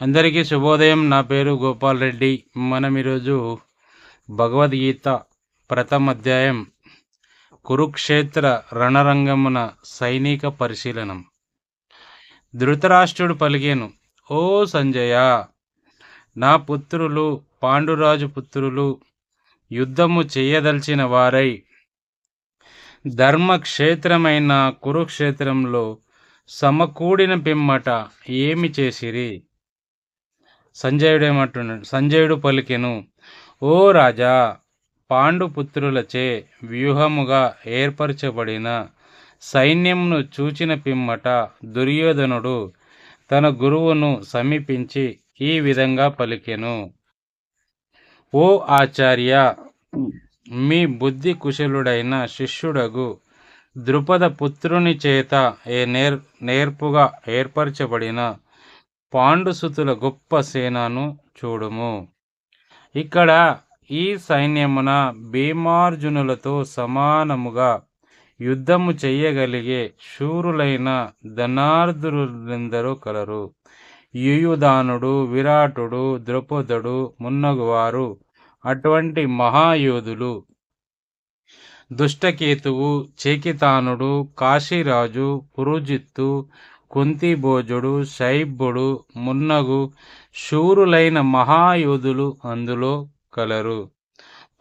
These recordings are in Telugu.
అందరికీ శుభోదయం. నా పేరు గోపాల్ రెడ్డి. మనం ఈరోజు భగవద్గీత ప్రథమ అధ్యాయం కురుక్షేత్ర రణరంగమున సైనిక పరిశీలనం. ధృతరాష్ట్రుడు పలికాను ఓ సంజయ నా పుత్రులు పాండురాజు పుత్రులు యుద్ధము చేయదలిచిన వారై ధర్మక్షేత్రమైన కురుక్షేత్రంలో సమకూడిన పిమ్మట ఏమి చేసిరి? సంజయుడు ఏమంటున్నాడు సంజయుడు పలికెను ఓ రాజా పాండుపుత్రులచే వ్యూహముగా ఏర్పరచబడిన సైన్యంను చూచిన పిమ్మట దుర్యోధనుడు తన గురువును సమీపించి ఈ విధంగా పలికెను. ఓ ఆచార్య మీ బుద్ధి కుశలుడైన శిష్యుడగు ద్రుపద పుత్రుని చేత ఏ నేర్ నేర్పుగా ఏర్పరచబడిన పాండుసుతుల గొప్ప సేనను చూడుము. ఇక్కడ ఈ సైన్యమున భీమార్జునులతో సమానముగా యుద్ధము చెయ్యగలిగే శూరులైన ధనార్ధులెందరూ కలరు. యుయుధానుడు విరాటుడు ద్రౌపదుడు మున్నగువారు అటువంటి మహాయోధులు. దుష్టకేతువు చేకితానుడు కాశీరాజు పురుజిత్తు కుంతిభోజుడు శైబుడు మున్నగు శూరులైన మహాయోధులు అందులో కలరు.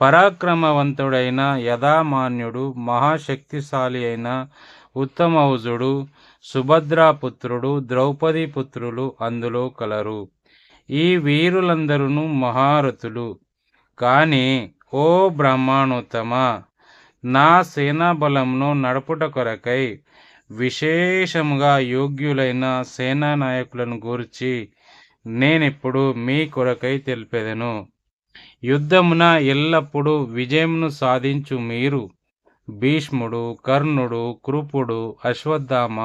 పరాక్రమవంతుడైన యథామాన్యుడు మహాశక్తిశాలి అయిన ఉత్తమౌజుడు సుభద్రాపుత్రుడు ద్రౌపది పుత్రులు అందులో కలరు. ఈ వీరులందరూ మహారథులు. కానీ ఓ బ్రహ్మాణోత్తమ నా సేనాబలంను నడుపుట కొరకై విశేషముగా యోగ్యులైన సేనా నాయకులను గూర్చి నేనిప్పుడు మీ కొరకై తెలిపెదను. యుద్ధమున ఎల్లప్పుడూ విజయమును సాధించు మీరు. భీష్ముడు కర్ణుడు కృపుడు అశ్వత్థామ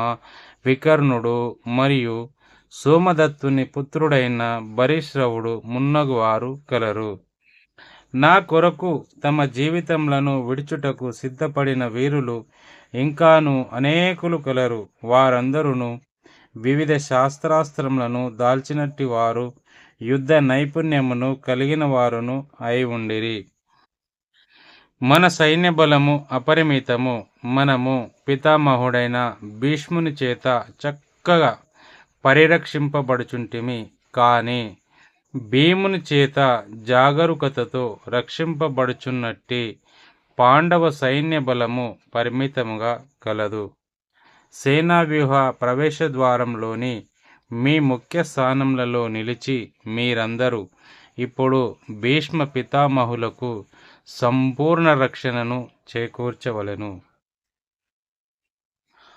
వికర్ణుడు మరియు సోమదత్తుని పుత్రుడైన బరిశ్రవుడు మున్నగువారు కలరు. నా కొరకు తమ జీవితములను విడుచుటకు సిద్ధపడిన వీరులు ఇంకాను అనేకులు కలరు. వారందరూ వివిధ శాస్త్రాస్త్రములను దాల్చినట్టి వారు యుద్ధ నైపుణ్యమును కలిగిన వారును అయి ఉండిరి. మన సైన్య బలము అపరిమితము. మనము పితామహుడైన భీష్ముని చేత చక్కగా పరిరక్షింపబడుచుంటిమి. కానీ భీముని చేత జాగరూకతతో రక్షింపబడుచున్నట్టి పాండవ సైన్య బలము పరిమితముగా కలదు. సేనావ్యూహ ప్రవేశద్వారంలోని మీ ముఖ్య స్థానములలో నిలిచి మీరందరూ ఇప్పుడు భీష్మ పితామహులకు సంపూర్ణ రక్షణను చేకూర్చవలెను.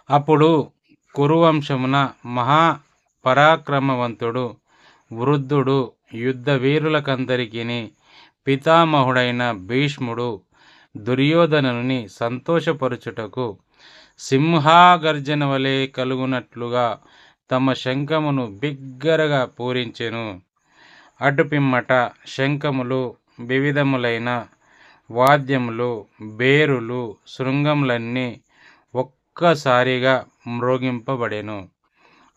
అప్పుడు కురువంశమున మహా పరాక్రమవంతుడు వృద్ధుడు యుద్ధ వీరులకందరికీ పితామహుడైన భీష్ముడు దుర్యోధనుని సంతోషపరుచుటకు సింహాగర్జన వలె కలుగునట్లుగా తమ శంఖమును బిగ్గరగా పూరించెను. అటుపిమ్మట శంఖములు వివిధములైన వాద్యములు బేరులు శృంగములన్నీ ఒక్కసారిగా మ్రోగింపబడెను.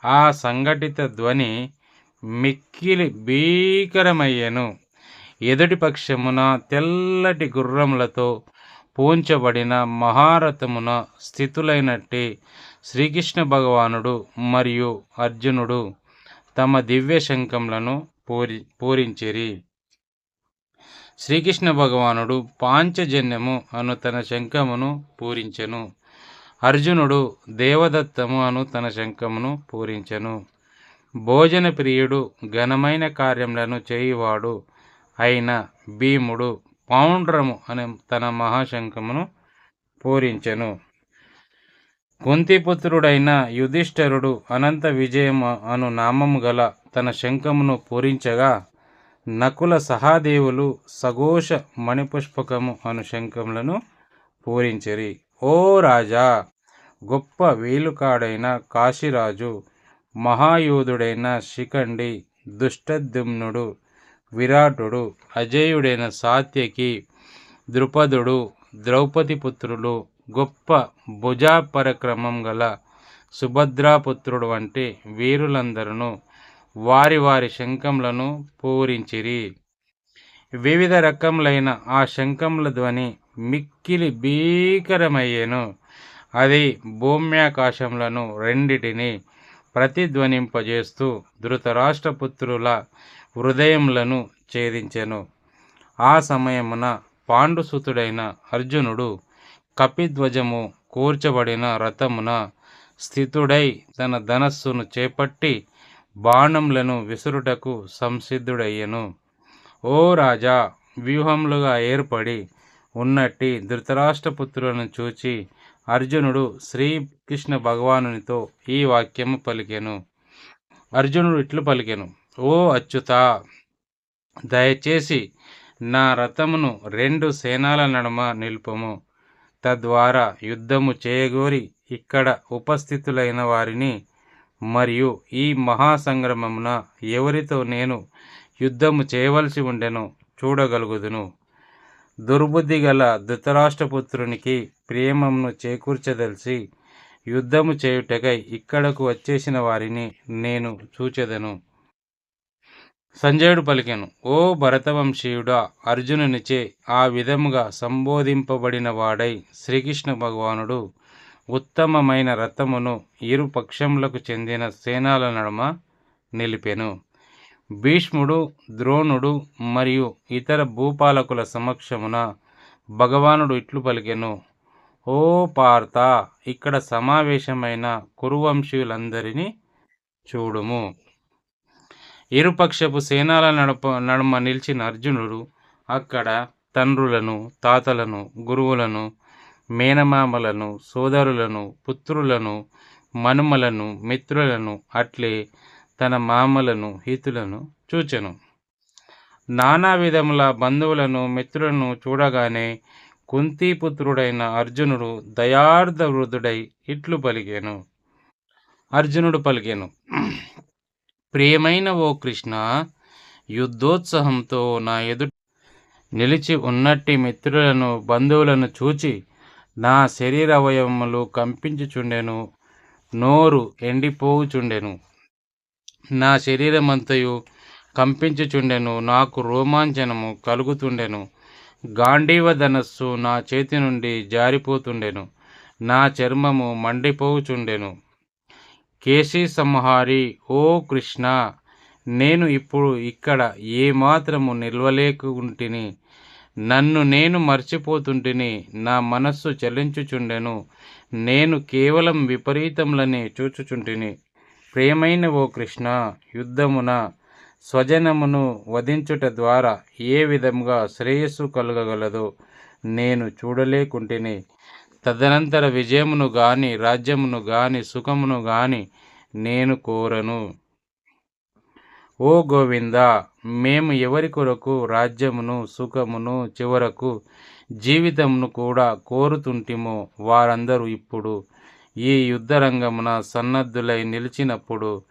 ఆ సంఘటిత ధ్వని మిక్కిలి భీకరమయ్యెను. ఎదుటి పక్షమున తెల్లటి గుర్రములతో పూంచబడిన మహారథమున స్థితులైనట్టి శ్రీకృష్ణ భగవానుడు మరియు అర్జునుడు తమ దివ్య శంఖములను పూరి పూరించిరి. శ్రీకృష్ణ భగవానుడు పాంచజన్యము అను తన శంఖమును పూరించెను. అర్జునుడు దేవదత్తము అను తన శంఖమును పూరించెను. భోజన ప్రియుడు ఘనమైన కార్యములను చేయువాడు అయిన భీముడు పౌండ్రము అనే తన మహాశంఖమును పూరించెను. కుంతిపుత్రుడైన యుధిష్ఠరుడు అనంత విజయము అను నామము గల తన శంఖమును పూరించగా నకుల సహాదేవులు సఘోష మణిపుష్పకము అను శంఖములను పూరించిరి. ఓ రాజా గొప్ప వేలుకాడైన కాశీరాజు మహాయోధుడైన శిఖండి దుష్టద్యుమ్నుడు విరాటుడు అజేయుడైన సాత్యకి ద్రుపదుడు ద్రౌపది పుత్రులు గొప్ప భుజాపరక్రమం గల సుభద్రాపుత్రుడు వంటి వీరులందరూ వారి వారి శంఖములను పూరించిరి. వివిధ రకములైన ఆ శంఖముల ధ్వని మిక్కిలి భీకరమయ్యేను. అది భూమ్యాకాశములను రెండిటిని ప్రతిధ్వనింపజేస్తూ ధృతరాష్ట్రపుత్రుల హృదయములను ఛేదించెను. ఆ సమయమున పాండుసుతుడైన అర్జునుడు కపిధ్వజము కూర్చబడిన రథమున స్థితుడై తన ధనస్సును చేపట్టి బాణములను విసురుటకు సంసిద్ధుడయ్యెను. ఓ రాజా వ్యూహములుగా ఏర్పడి ఉన్నట్టి ధృతరాష్ట్రపుత్రులను చూచి అర్జునుడు శ్రీకృష్ణ భగవానునితో ఈ వాక్యము పలికెను. అర్జునుడు ఇట్లు పలికెను. ఓ అచ్యుత దయచేసి నా రథమును రెండు సేనాల నడుమ నిలుపము. తద్వారా యుద్ధము చేయగోరి ఇక్కడ ఉపస్థితులైన వారిని మరియు ఈ మహాసంగ్రమమున ఎవరితో నేను యుద్ధము చేయవలసి ఉండెను చూడగలుగుదును. దుర్బుద్ధి గల ధృతరాష్ట్రపుత్రునికి ప్రేమమును చేకూర్చదలిసి యుద్ధము చేయుటకై ఇక్కడకు వచ్చేసిన వారిని నేను చూచెదను. సంజయుడు పలికెను ఓ భరతవంశీయుడా అర్జునునిచే ఆ విధముగా సంబోధింపబడిన వాడై శ్రీకృష్ణ భగవానుడు ఉత్తమమైన రథమును ఇరు పక్షములకు చెందిన సేనాల నడుమ నిలిపెను. భీష్ముడు ద్రోణుడు మరియు ఇతర భూపాలకుల సమక్షమున భగవానుడు ఇట్లు పలికెను ఓ పార్త ఇక్కడ సమావేశమైన కురువంశీయులందరినీ చూడుము. ఇరుపక్షపు సేనాల నడప నడుమ నిలిచిన అర్జునుడు అక్కడ తండ్రులను తాతలను గురువులను మేనమామలను సోదరులను పుత్రులను మనుమలను మిత్రులను అట్లే తన మామలను హితులను చూచెను. నానా విధముల బంధువులను మిత్రులను చూడగానే కుంతీపుత్రుడైన అర్జునుడు దయార్థ వృద్ధుడై ఇట్లు పలికాను. అర్జునుడు పలికాను. ప్రియమైన ఓ కృష్ణ యుద్ధోత్సాహంతో నా ఎదు నిలిచి ఉన్నట్టి మిత్రులను బంధువులను చూచి నా శరీర అవయవములు కంపించుచుండెను నోరు ఎండిపోవుచుండెను. నా శరీరమంతయు కంపించుచుండెను నాకు రోమాంచనము కలుగుతుండెను. గాంధీవ ధనస్సు నా చేతి నుండి జారిపోతుండెను నా చర్మము మండిపోవుచుండెను. కేశీ సంహారి ఓ కృష్ణ నేను ఇప్పుడు ఇక్కడ ఏమాత్రము నిల్వలేకుంటిని నన్ను నేను మర్చిపోతుంటిని నా మనస్సు చలించుచుండెను నేను కేవలం విపరీతములనే చూచుచుంటిని. ప్రేమైన ఓ కృష్ణ యుద్ధమున స్వజనమును వధించుట ద్వారా ఏ విధముగా శ్రేయస్సు కలగగలదో నేను చూడలేకుంటిని. తదనంతర విజయమును గాని రాజ్యమును గాని సుఖమును గాని నేను కోరను. ఓ గోవింద మేము ఎవరి కొరకు రాజ్యమును సుఖమును చివరకు జీవితమును కూడా కోరుతుంటిమో వారందరూ ఇప్పుడు ఈ యుద్ధరంగమున సన్నద్ధులై నిలిచినప్పుడు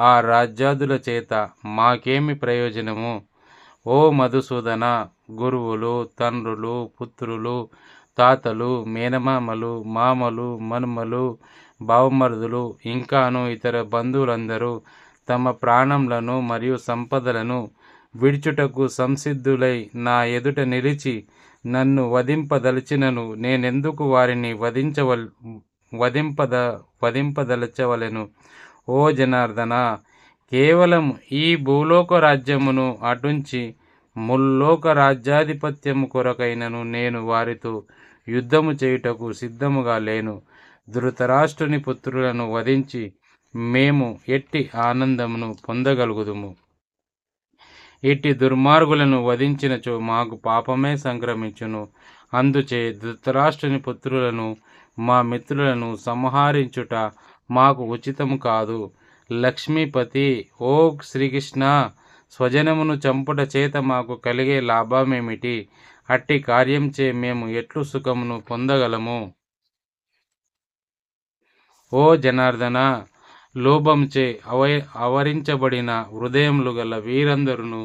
ఆ రాజ్యాదుల చేత మాకేమి ప్రయోజనము? ఓ మధుసూదన గురువులు తండ్రులు పుత్రులు తాతలు మేనమామలు మామలు మనుమలు బావమరుదులు ఇంకాను ఇతర బంధువులందరూ తమ ప్రాణములను మరియు సంపదలను విడిచుటకు సంసిద్ధులై నా ఎదుట నిలిచి నన్ను వధింపదలిచినను. నేనెందుకు వారిని వధించవల్ వధింపద వధింపదలచవలెను? ఓ జనార్దన కేవలం ఈ భూలోక రాజ్యమును అటుంచి ముల్లోక రాజ్యాధిపత్యము కొరకైనను నేను వారితో యుద్ధము చేయుటకు సిద్ధముగా లేను. ధృతరాష్ట్రుని పుత్రులను వధించి మేము ఎట్టి ఆనందమును పొందగలుగుదుము. ఇట్టి దుర్మార్గులను వధించినచో మాకు పాపమే సంక్రమించును. అందుచే ధృతరాష్ట్రుని పుత్రులను మా మిత్రులను సంహరించుట మాకు ఉచితము కాదు. లక్ష్మీపతి ఓ శ్రీకృష్ణ స్వజనమును చంపుట చేత మాకు కలిగే లాభమేమిటి? అట్టి కార్యంచే మేము ఎట్లు సుఖమును పొందగలము? ఓ జనార్దన లోభంచే అవ అవరించబడిన హృదయములు గల వీరందరును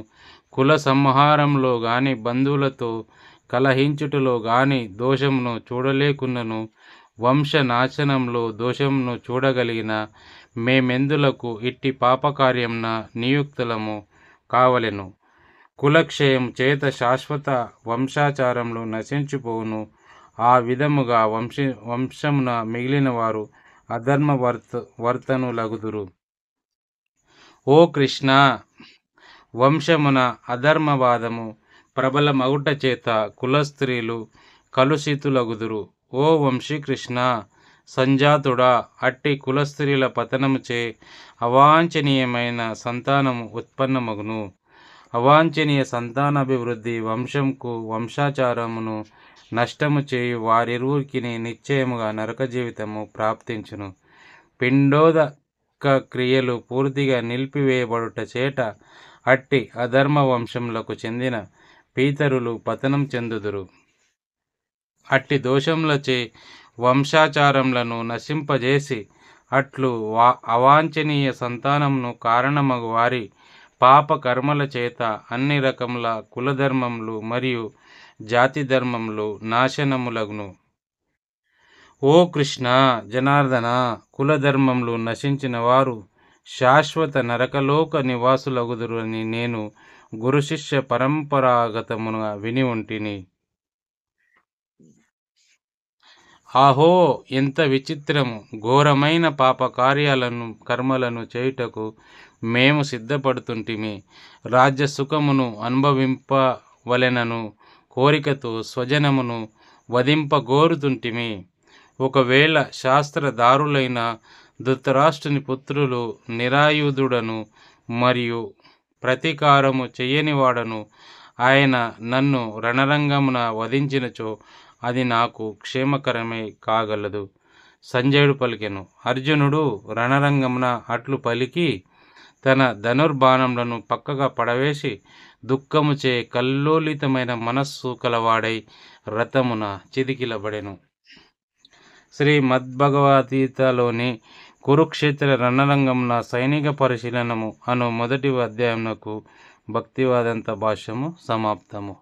కుల సంహారంలో గాని బంధువులతో కలహించుటలో గాని దోషమును చూడలేకున్నను వంశనాశనంలో దోషమును చూడగలిగిన మేమెందులకు ఇట్టి పాపకార్యంన నియుక్తులము కావలెను? కులక్షయం చేత శాశ్వత వంశాచారంలో నశించిపోవును. ఆ విధముగా వంశ వంశమున మిగిలిన వారు అధర్మ వర్త వర్తను లగుదురు ఓ కృష్ణ వంశమున అధర్మవాదము ప్రబల మగుట చేత కులస్త్రీలు కలుషితులగుదురు. ఓ వంశీకృష్ణ సంజాతుడా అట్టి కులస్త్రీల పతనముచే అవాంఛనీయమైన సంతానము ఉత్పన్నమగును. అవాంఛనీయ సంతానాభివృద్ధి వంశంకు వంశాచారమును నష్టము చేయు వారిరువురికి నిశ్చయముగా నరక జీవితము ప్రాప్తించును. పిండోదక క్రియలు పూర్తిగా నిలిపివేయబడుట చేట అట్టి అధర్మ వంశములకు చెందిన పీతరులు పతనం చెందుదురు. అట్టి దోషములచే వంశాచారములను నశింపజేసి అట్లు వా అవాంఛనీయ సంతానమును కారణమగు వారి పాప కర్మల చేత అన్ని రకముల కులధర్మములు మరియు జాతి ధర్మములు నాశనములగును. ఓ కృష్ణ జనార్దన కులధర్మములు నశించిన వారు శాశ్వత నరకలోక నివాసులగుదురు అని నేను గురు శిష్య పరంపరాగతముగా విని ఉంటిని. ఆహో ఎంత విచిత్రము! ఘోరమైన పాప కార్యాలను కర్మలను చేయుటకు మేము సిద్ధపడుతుంటిమి. రాజ్య సుఖమును అనుభవింపవలెనను కోరికతో స్వజనమును వధింపగోరుతుంటిమి. ఒకవేళ శాస్త్రదారులైన ధృతరాష్ట్రుని పుత్రులు నిరాయుధుడను మరియు ప్రతీకారము చెయ్యనివాడను ఆయన నన్ను రణరంగమున వధించినచో అది నాకు క్షేమకరమే కాగలదు. సంజయుడు పలికెను అర్జునుడు రణరంగమున అట్లు పలికి తన ధనుర్బాణములను పక్కగా పడవేసి దుఃఖముచే కల్లోలితమైన మనస్సు కలవాడై రథమున చిదికిలబడెను. శ్రీ మద్భగవద్గీతలోని కురుక్షేత్ర రణరంగమున సైనిక పరిశీలనము అను మొదటి అధ్యాయమునకు భక్తివాదంత భాష్యము సమాప్తము.